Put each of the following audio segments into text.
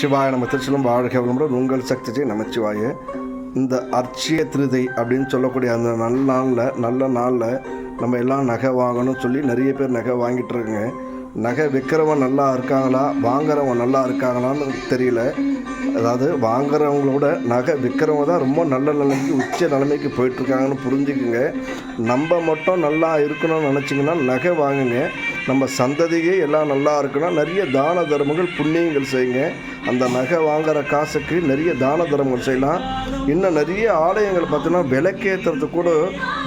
சிவாய நம்ம திருச்சிலும் வாழ்க விளம்பரம் உங்கள் சக்திஜி நமச்சிவாய. இந்த அர்ச்சிய திருதை அப்படின்னு சொல்லக்கூடிய அந்த நல்ல நாளில் நல்ல நாளில் நம்ம எல்லாம் நகை வாங்கணும்னு சொல்லி நிறைய பேர் நகை வாங்கிட்டு இருக்குங்க. நகை விற்கிறவன் நல்லா இருக்காங்களா வாங்குறவன் நல்லா இருக்காங்களான்னு தெரியல. அதாவது வாங்குறவங்களோட நகை விற்கிறவங்க தான் ரொம்ப நல்ல நிலைமைக்கு உச்ச நிலைமைக்கு போயிட்டுருக்காங்கன்னு புரிஞ்சுக்குங்க. நம்ம மட்டும் நல்லா இருக்கணும்னு நினச்சிங்கன்னா நகை வாங்குங்க. நம்ம சந்ததியே எல்லாம் நல்லா இருக்கணும் நிறைய தான தர்மங்கள் புண்ணியங்கள் செய்யுங்க. அந்த நகை வாங்குற காசுக்கு நிறைய தான தர்மங்கள் செய்யலாம். இன்னும் நிறைய ஆலயங்கள் பார்த்தீங்கன்னா விளக்கேற்றுறது கூட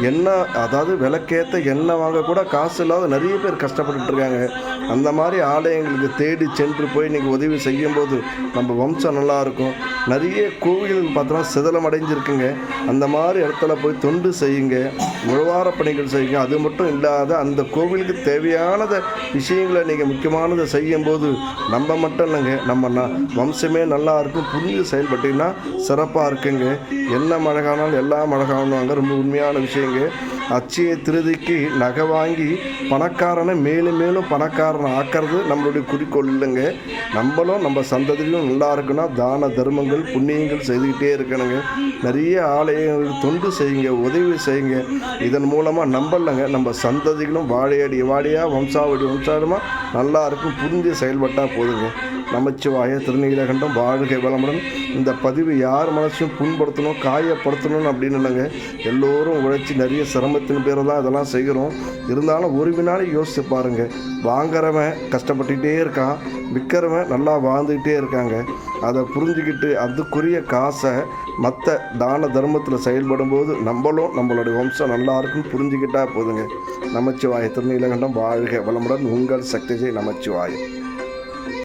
எண்ணெய் அதாவது விளக்கேற்ற எண்ணெய் வாங்க கூட காசு இல்லாத நிறைய பேர் கஷ்டப்பட்டுட்டு இருக்காங்க. அந்த மாதிரி ஆலயங்களுக்கு தேடி சென்று போய் நீங்கள் உதவி செய்யும்போது நம்ம வம்சம் நல்லா இருக்கும். நிறைய கோவில்கள் பார்த்தோன்னா சிதலம் அடைஞ்சிருக்குங்க. அந்த மாதிரி இடத்துல போய் தொண்டு செய்யுங்க உழவார பணிகள் செய்யுங்க. அது மட்டும் இல்லாத அந்த கோவிலுக்கு தேவையானத விஷயங்களை நீங்கள் முக்கியமானதை செய்யும்போது நம்ம மட்டும் இல்லைங்க. நம்ம வம்சமே நல்லா இருக்கும். புரிஞ்சு செயல்பட்டீங்கன்னா சிறப்பாக இருக்குங்க. என்ன மழை காணாலும் எல்லா மழை காணுவாங்க. ரொம்ப உண்மையான விஷயங்க. அச்சய திருதிக்கு நகை வாங்கி பணக்காரனை மேலும் மேலும் பணக்காரனை ஆக்கிறது நம்மளுடைய குறிக்கோள் இல்லைங்க. நம்மளும் நம்ம சந்ததியும் நல்லா இருக்குன்னா தான தர்மங்கள் புண்ணியங்கள் செய்துக்கிட்டே இருக்கணுங்க. நிறைய ஆலயங்கள் தொண்டு செய்யுங்க உதவி செய்யுங்க. இதன் மூலமாக நம்பலைங்க. நம்ம சந்ததிகளும் வாழையடி வாழையாக வம்சாவடி வம்சாவடிமாக நல்லா இருக்கும். புரிஞ்சு செயல்பட்டால் போதுங்க. நமச்சிவாய திருநீலகண்டம் வாழ்கை வளமுடன். இந்த பதிவு யார் மனசையும் புண்படுத்தணும் காயப்படுத்தணும் அப்படின்னு இல்லைங்க. எல்லோரும் உழைச்சி நிறைய சிரமத்தின் பேர் தான் இதெல்லாம் செய்கிறோம். இருந்தாலும் ஒரு வினாடி யோசிச்சு பாருங்க. வாங்குறவன் கஷ்டப்பட்டுக்கிட்டே இருக்கான். விற்கிறவன் நல்லா வாழ்ந்துக்கிட்டே இருக்காங்க. அதை புரிஞ்சுக்கிட்டு அதுக்குரிய காசை மற்ற தான தர்மத்தில் செயல்படும் போது நம்மளும் நம்மளுடைய வம்சம் நல்லா இருக்குன்னு புரிஞ்சுக்கிட்டா போதுங்க. நமச்சிவாய திருநீலகண்டம் வாழ்க வளமுடன். உங்கள் சக்திஜை நமச்சிவாயம்.